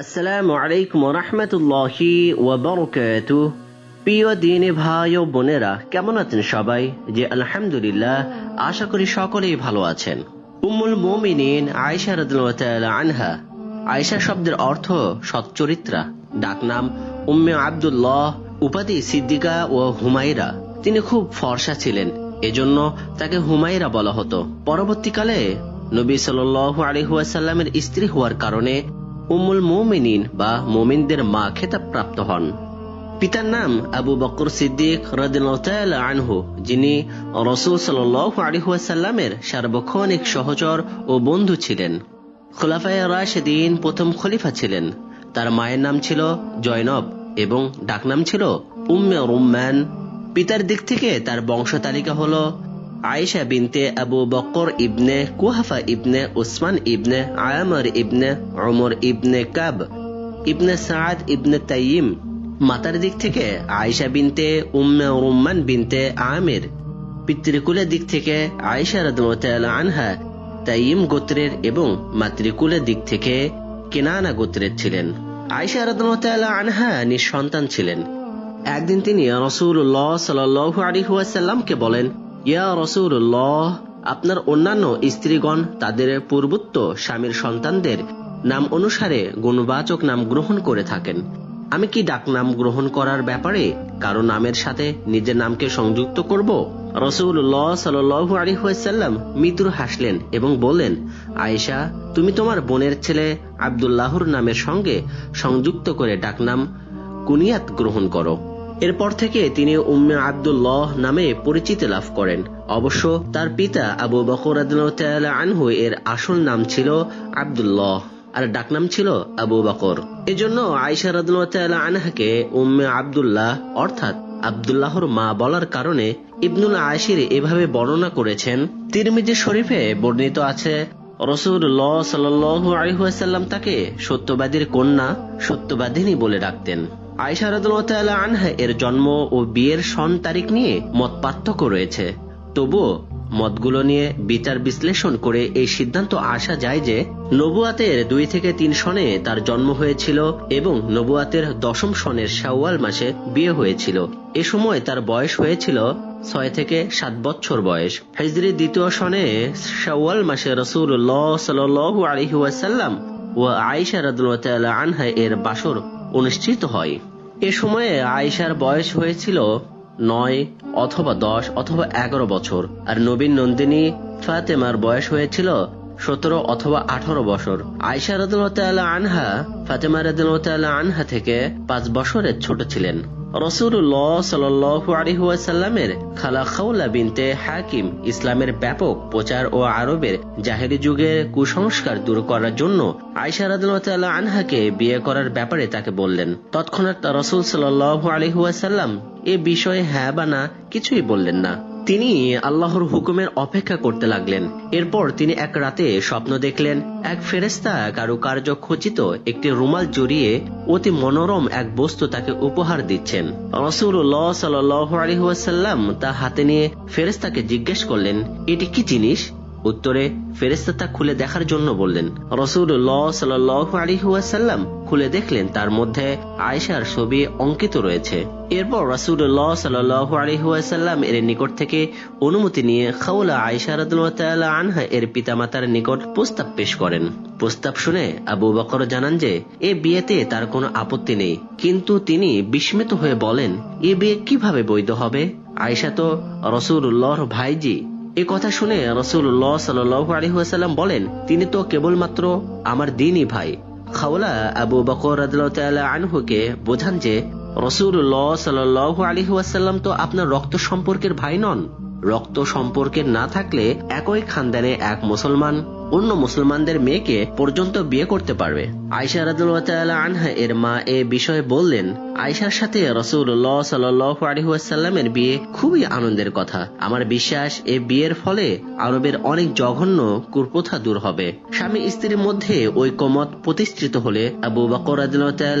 আসসালামু আলাইকুম রহমতুল্লাহি ওয়াবারকাতু প্রিয় দিনে ভাই ও বোনেরা, কেমন আছেন সবাই? যে আলহামদুলিল্লাহ, আশা করি সকলেই ভালো আছেন। উম্মুল মুমিনিন আয়েশা রাদিয়াল্লাহু আনহা। আয়েশা শব্দের অর্থ সচ্চরিত্রা। ডাকনাম উম্মে আব্দুল্লাহ, উপাধি সিদ্দিকা ও হুমাইরা তিনি খুব ফর্সা ছিলেন, এজন্য তাকে হুমাইরা বলা হতো। পরবর্তীকালে নবী সাল্লাল্লাহু আলাইহি ওয়াসাল্লামের স্ত্রী হওয়ার কারণে উম্মুল মুমিনিন বা মুমিনদের মা খেতাব প্রাপ্ত হন। পিতার নাম আবু বকর সিদ্দিক আনহু, যিনি রসুল সাল্লাল্লাহু আলাইহি ওয়াসাল্লামের সার্বক্ষণিক সহচর ও বন্ধু ছিলেন। খোলাফায়ে রাশেদিন প্রথম খলিফা ছিলেন। তার মায়ের নাম ছিল জয়নব এবং ডাকনাম ছিল উম্মে রুম্মান। পিতার দিক থেকে তার বংশ তালিকা হলো আয়েশা বিনতে আবু বকর ইবনে কুহাফা ইবনে উসমান ইবনে আয়ামর ইবনে ওমর ইবনে কাব ইবনে সাদ ইবনে তাইম মাতার দিক থেকে আয়েশা বিনতে উম্মে রুম্মান বিনতে আমির। পিতৃকুলের দিক থেকে আয়েশা রাদিয়াল্লাহু আনহা তাইম গোত্রের এবং মাতৃকুলের দিক থেকে কেনানা গোত্রের ছিলেন। আয়েশা রাদিয়াল্লাহু আনহা নিঃসন্তান ছিলেন। একদিন তিনি রসুল্লাহ আলাইহি ওয়াসাল্লামকে বলেন ইয়া রসুল্লাহ আপনার অন্যান্য স্ত্রীগণ, তাদের পূর্বোত্ত স্বামীর সন্তানদের নাম অনুসারে গুণবাচক নাম গ্রহণ করে থাকেন। আমি কি ডাক নাম গ্রহণ করার ব্যাপারে কারও নামের সাথে নিজের নামকে সংযুক্ত করব? রসুল্লাহ সাল্লু আলিহাসাল্লাম মৃদুর হাসলেন এবং বললেন, আয়েশা, তুমি তোমার বোনের ছেলে আবদুল্লাহর নামের সঙ্গে সংযুক্ত করে ডাকনাম কুনিয়াত গ্রহণ করো। এরপর থেকে তিনি উম্মে আবদুল্লাহ নামে পরিচিতি লাভ করেন। অবশ্য তার পিতা আবু বকর আনহু এর আসল নাম ছিল আবদুল্লাহ, আর ডাকনাম ছিল আবু বকর। এজন্য আয়সা রাদুল্লাহ আনহাকে উম্মে আবদুল্লাহ, অর্থাৎ আবদুল্লাহর মা বলার কারণে ইবনুল আশির এভাবে বর্ণনা করেছেন। তিরমিজি শরীফে বর্ণিত আছে রসুল্লাহ সাল্লু আলহাসাল্লাম তাকে সত্যবাদীর কন্যা, সত্যবাদিনী বলে ডাকতেন। আয়সা আনহা এর জন্ম ও বিয়ের সন তারিখ নিয়ে মত পার্থক্য রয়েছে। তবুও মতগুলো নিয়ে বিচার বিশ্লেষণ করে এই সিদ্ধান্ত আসা যায় যে, নবুয়াতের দুই থেকে তিন সনে তার জন্ম হয়েছিল এবং নবুয়াতের দশম সনের শাওয়াল মাসে বিয়ে হয়েছিল। এ সময় তার বয়স হয়েছিল ছয় থেকে সাত বছর বয়স। হেজরি দ্বিতীয় সনে শাওয়াল মাসে রসুল্লাহ সাল আলহি ওয়াসাল্লাম ও আয়েশা রাদুল্লাহ আনহা এর বাসর অনুষ্ঠিত হয়। এ সময়ে আয়েশার বয়স হয়েছিল নয় অথবা দশ অথবা এগারো বছর, আর নবীন নন্দিনী ফাতেমার বয়স হয়েছিল সতেরো অথবা আঠারো বছর। আয়সা রাদুল্লাহ আনহা, ফাতেমা রাদুল্লাহ আনহা থেকে পাঁচ বছরের ছোট ছিলেন। খালা বিনতে হাকিম ইসলামের ব্যাপক প্রচার ও আরবের কুসংস্কার দূর করার জন্য বিয়ে করার ব্যাপারে তাকে বললেন। তৎক্ষণাৎ রসুল সাল্লু আলিহাসাল্লাম এ বিষয়ে হ্যাঁ বা না কিছুই বললেন না। তিনি আল্লাহর হুকুমের অপেক্ষা করতে লাগলেন। এরপর তিনি এক রাতে স্বপ্ন দেখলেন, এক ফেরেস্তা কারুকার্য খচিত একটি রুমাল জড়িয়ে অতি মনোরম এক বস্তু তাকে উপহার দিচ্ছেন। রসুল্লাহ সাল্লাম তা হাতে নিয়ে ফেরেস্তাকে জিজ্ঞেস করলেন, এটি কি জিনিস? উত্তরে ফেরেস্তা তা খুলে দেখার জন্য বললেন রসুল্লাহ সাল্লাম খুলে দেখলেন, তার মধ্যে আয়সার ছবি অঙ্কিত রয়েছে। এরপর রসুল্লাহ সাল্লাম এর নিকট থেকে অনুমতি নিয়ে খাউলা আয়সা রাদুল্লাহ আনহা এর পিতামাতার নিকট প্রস্তাব পেশ করেন। প্রস্তাব শুনে আবু বকর জানান যে, এ বিয়েতে তার কোনো আপত্তি নেই, কিন্তু তিনি বিস্মিত হয়ে বলেন, এ বিয়ে কীভাবে বৈধ হবে? আয়সা তো রসুল্লাহর ভাইজি এ কথা শুনে রসুল্লাহ সাল্লু আলহিহাসাল্লাম বলেন, তিনি তো কেবলমাত্র আমার দিনই ভাই। খাওলা আবু বকর আনহুকে বোঝান যে রসুল্লাহ সাল্লু আলহিহাসাল্লাম তো আপনার রক্ত সম্পর্কের ভাই নন। রক্ত সম্পর্কের না থাকলে একই খানদানে এক মুসলমান অন্য মুসলমানদের মেয়েকে পর্যন্ত বিয়ে করতে পারবে। আয়সা রাদুল্লাহ আনহা এর মা এ বিষয়ে বললেন আয়সার সাথে রসুল্লাহ সাল্লামের বিয়ে খুবই আনন্দের কথা। আমার বিশ্বাস, এ বিয়ের ফলে আরবের অনেক জঘন্য কুপ্রথা দূর হবে। স্বামী স্ত্রীর মধ্যে ঐকমত প্রতিষ্ঠিত হলে আবু বকর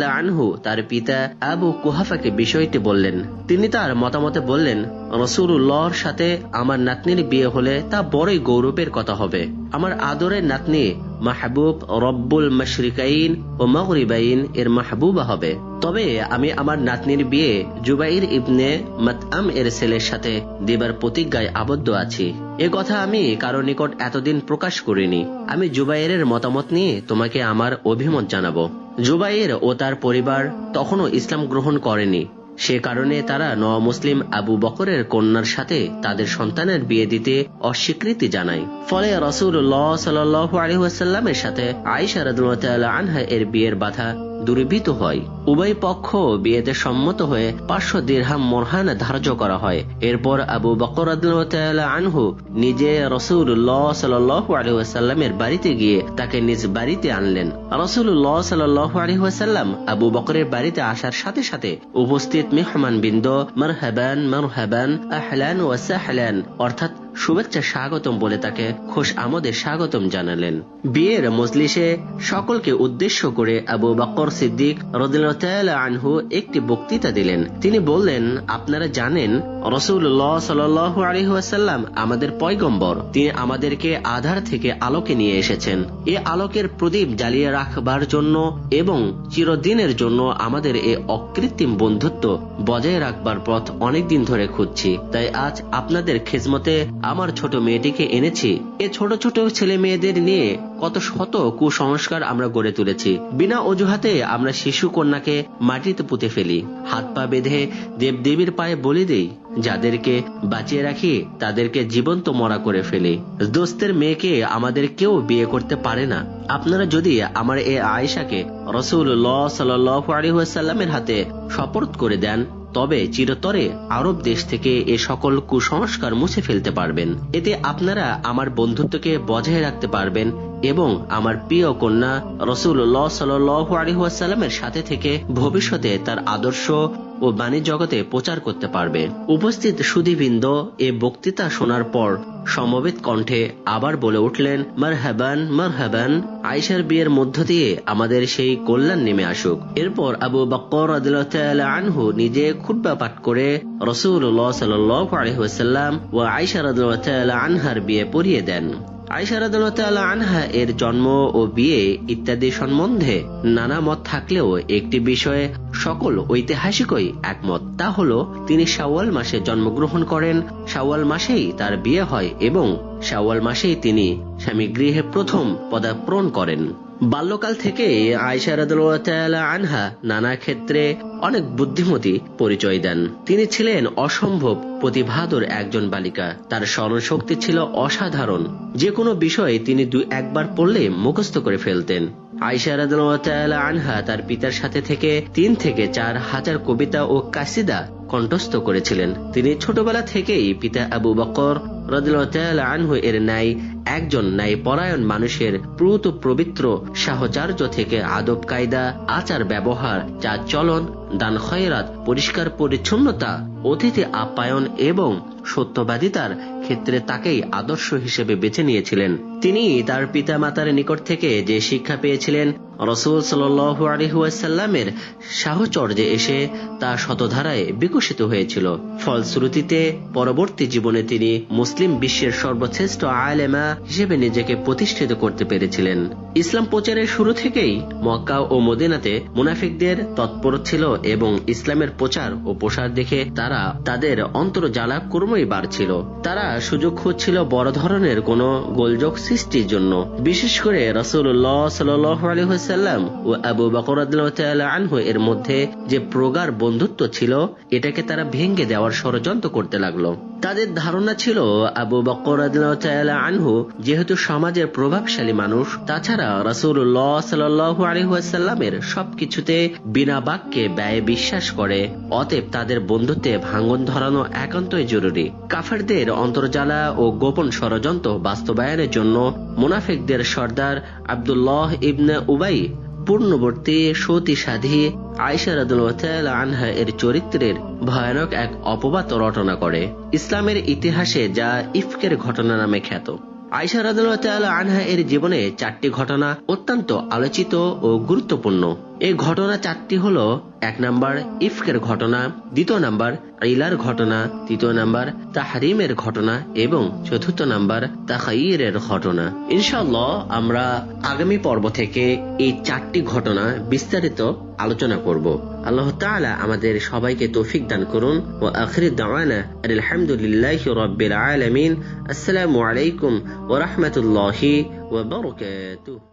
আনহু তার পিতা আবু কুহাফাকে বিষয়টি বললেন। তিনি তার মতামতে বললেন রসুল্লাহর সাথে আমার নাতনির বিয়ে হলে তা বড়ই গৌরবের কথা হবে। আমার আদরের নাতনি মাহবুব রব্বুল মশরিকাইন ও মগরিবাইন এর মাহবুবা হবে। তবে আমি আমার নাতনির বিয়ে জুবাইর ইবনে মাতআম এর ছেলের সাথে দেবার প্রতিজ্ঞায় আবদ্ধ আছি। এ কথা আমি কারও নিকট এতদিন প্রকাশ করিনি। আমি জুবাইরের মতামত নিয়ে তোমাকে আমার অভিমত জানাব। জুবাইর ও তার পরিবার তখনও ইসলাম গ্রহণ করেনি। সে কারণে তারা ন মুসলিম আবু বকরের কন্যার সাথে তাদের সন্তানের বিয়ে দিতে অস্বীকৃতি জানায়। ফলে রসুল্লাহ সাল আলহাসাল্লামের সাথে আয়সা রাদুল্লাহ আনহা এর বিয়ের বাধা দূরীভূত হয়। উভয় পক্ষ বিয়েতে সম্মত হয়ে পাঁচশো দীর্হাম মোরহান ধার্য করা হয়। এরপর আবু বকর আনহু নিজে রসুল্লাহ সাল্লাহ বাড়িতে গিয়ে তাকে নিজ বাড়িতে আনলেন। রসুল্লাহ সাল্লাহ আবু বকরের বাড়িতে আসার সাথে সাথে উপস্থিত মেহমান বিন্দ মারহাবান মারহাবান, আহলান ও সাহলান, অর্থাৎ শুভেচ্ছা স্বাগতম বলে তাকে খুশ আমদের স্বাগতম জানালেন। বিয়ের মজলিসে সকলকে উদ্দেশ্য করে আবু বকর সিদ্দিক রদিল আনহু একটি বক্তৃতা দিলেন। তিনি বললেন, আপনারা জানেন রসুল্লাহ সাল আলহাসাল্লাম আমাদের পয়গম্বর। তিনি আমাদেরকে আধার থেকে আলোকে নিয়ে এসেছেন। এ আলোকের প্রদীপ জ্বালিয়ে রাখবার জন্য এবং চিরদিনের জন্য আমাদের এ অকৃত্রিম বন্ধুত্ব বজায় রাখবার পথ অনেকদিন ধরে খুঁজছি। তাই আজ আপনাদের খেজমতে আমার ছোট মেয়েটিকে এনেছি। এ ছোট ছোট ছেলে মেয়েদের নিয়ে কত শত কুসংস্কার আমরা গড়ে তুলেছি। বিনা অজুহাতে আমরা শিশু কন্যাকে মাটিতে পুঁতে ফেলি। হাত পা বেঁধে দেবদেবীর পায়ে বলি দেই, যাদেরকে বাঁচিয়ে রাখি তাদেরকে জীবন্ত মরা করে ফেলি। দোস্তের মেয়েকে আমাদের কেউ বিয়ে করতে পারে না। আপনারা যদি আমার এ আয়েশাকে রসুল্লাহ সাল্লামের হাতে শপথ করে দেন তবে চিরতরে আরব দেশ থেকে এ সকল কুসংস্কার মুছে ফেলতে পারবেন। এতে আপনারা আমার বন্ধুত্বকে বজায় রাখতে পারবেন এবং আমার প্রিয় কন্যা রসুল্লাহ সাল্লামের সাথে থেকে ভবিষ্যতে তার আদর্শ ও বাণী জগতে প্রচার করতে পারবে। উপস্থিত সুদীবৃন্দ এ বক্তৃতা শোনার পর সমবেত কণ্ঠে আবার বলে উঠলেন মার হ্যাবান মার হ্যাবান আইসার বিয়ের মধ্য দিয়ে আমাদের সেই কল্যাণ নেমে আসুক। এরপর আবু বকর আনহু নিজে খুদ্া পাঠ করে রসুল্লাহ সাল্লাম ও আইসা আনহার বিয়ে পড়িয়ে দেন। আইসারাদুল্লাহ আনহা এর জন্ম ও বিয়ে ইত্যাদি সম্বন্ধে নানা মত থাকলেও একটি বিষয়ে সকল ঐতিহাসিকই একমত। তা হল, তিনি শাওয়াল মাসে জন্মগ্রহণ করেন, শাওয়াল মাসেই তার বিয়ে হয় এবং শাওয়াল মাসেই তিনি স্বামী গৃহে প্রথম পদার্পণ করেন। বাল্যকাল থেকে আয়সারাদুল্লাহ আনহা নানা ক্ষেত্রে অনেক বুদ্ধিমতী পরিচয় দেন। তিনি ছিলেন অসম্ভব প্রতিভাদর একজন বালিকা। তার স্মরণশক্তি ছিল অসাধারণ। যে কোনো বিষয়ে তিনি দু একবার পড়লে মুখস্থ করে ফেলতেন। আইসা আনহা তার পিতার সাথে থেকে তিন থেকে চার হাজার কবিতা ও কাসিদা কণ্ঠস্থ করেছিলেন। তিনি ছোটবেলা থেকেই পিতা আবু বকর আনহু এর ন্যায় একজন ন্যায় পরায়ণ মানুষের প্রুত পবিত্র সাহচার্য থেকে আদব কায়দা, আচার ব্যবহার, যা চলন, দান খয়রাত, পরিষ্কার পরিচ্ছন্নতা, অতিথি আপ্যায়ন এবং সত্যবাদিতার ক্ষেত্রে তাকেই আদর্শ হিসেবে বেছে নিয়েছিলেন। তিনি তার পিতামাতার নিকট থেকে যে শিক্ষা পেয়েছিলেন রসুল সাল্লামের সাহচর্যে এসে তা শতধারায় বিকশিত হয়েছিল। ফলশ্রুতিতে, পরবর্তী জীবনে তিনি মুসলিম বিশ্বের সর্বশ্রেষ্ঠ আলেমা হিসেবে নিজেকে প্রতিষ্ঠিত করতে পেরেছিলেন। ইসলাম প্রচারের শুরু থেকেই মক্কা ও মদিনাতে মুনাফিকদের তৎপর ছিল এবং ইসলামের প্রচার ও প্রসার দেখে তারা তাদের অন্তর্জালা ক্রমই বাড়ছিল। তারা সুযোগ খুঁজছিল বড় ধরনের কোন গোলযোগ সৃষ্টির জন্য। বিশেষ করে রসুল্লাহ সাল্লাম ও আবু বকর আনহু এর মধ্যে যে প্রগাঢ় বন্ধুত্ব ছিল, এটাকে তারা ভেঙ্গে দেওয়ার ষড়যন্ত্র করতে লাগল। তাদের ধারণা ছিল আবু বকর আনহু যেহেতু সমাজের প্রভাবশালী মানুষ, তাছাড়া রাসুল্লাহ সাল্লু আলহাসাল্লামের সবকিছুতে বিনা বাক্যে ব্যয় বিশ্বাস করে, অতএব তাদের বন্ধুত্বে ভাঙ্গন ধরানো একান্তই জরুরি। কাফেরদের অন্তর্জালা ও গোপন ষড়যন্ত্র বাস্তবায়নের জন্য মুনাফিকদের সর্দার আবদুল্লাহ ইবনে উবাই পূর্ণবর্তী সতী সাধী আয়সা আনহা এর চরিত্রের ভয়ানক এক অপবাদ রটনা করে। ইসলামের ইতিহাসে যা ইফকের ঘটনা নামে খ্যাত। আয়সা রাদুল্লাহ আনহা এর জীবনে চারটি ঘটনা অত্যন্ত আলোচিত ও গুরুত্বপূর্ণ। এই ঘটনা চারটি হলো, এক নাম্বার ইফকের ঘটনা, দ্বিতীয় নাম্বার ইলার ঘটনা, তৃতীয় নাম্বার তাহারিমের ঘটনা এবং চতুর্থ নাম্বার তাহাইরের ঘটনা। ইনশাল্লাহ আমরা আগামী পর্ব থেকে এই চারটি ঘটনা বিস্তারিত আলোচনা করব। আল্লাহ তাআলা আমাদের সবাইকে তৌফিক দান করুন ও আখির দাওয়ানা আলহামদুলিল্লাহ রব্বিল আলামিন। আসসালামু আলাইকুম ওয়া রাহমাতুল্লাহি ওয়া বারাকাতুহু।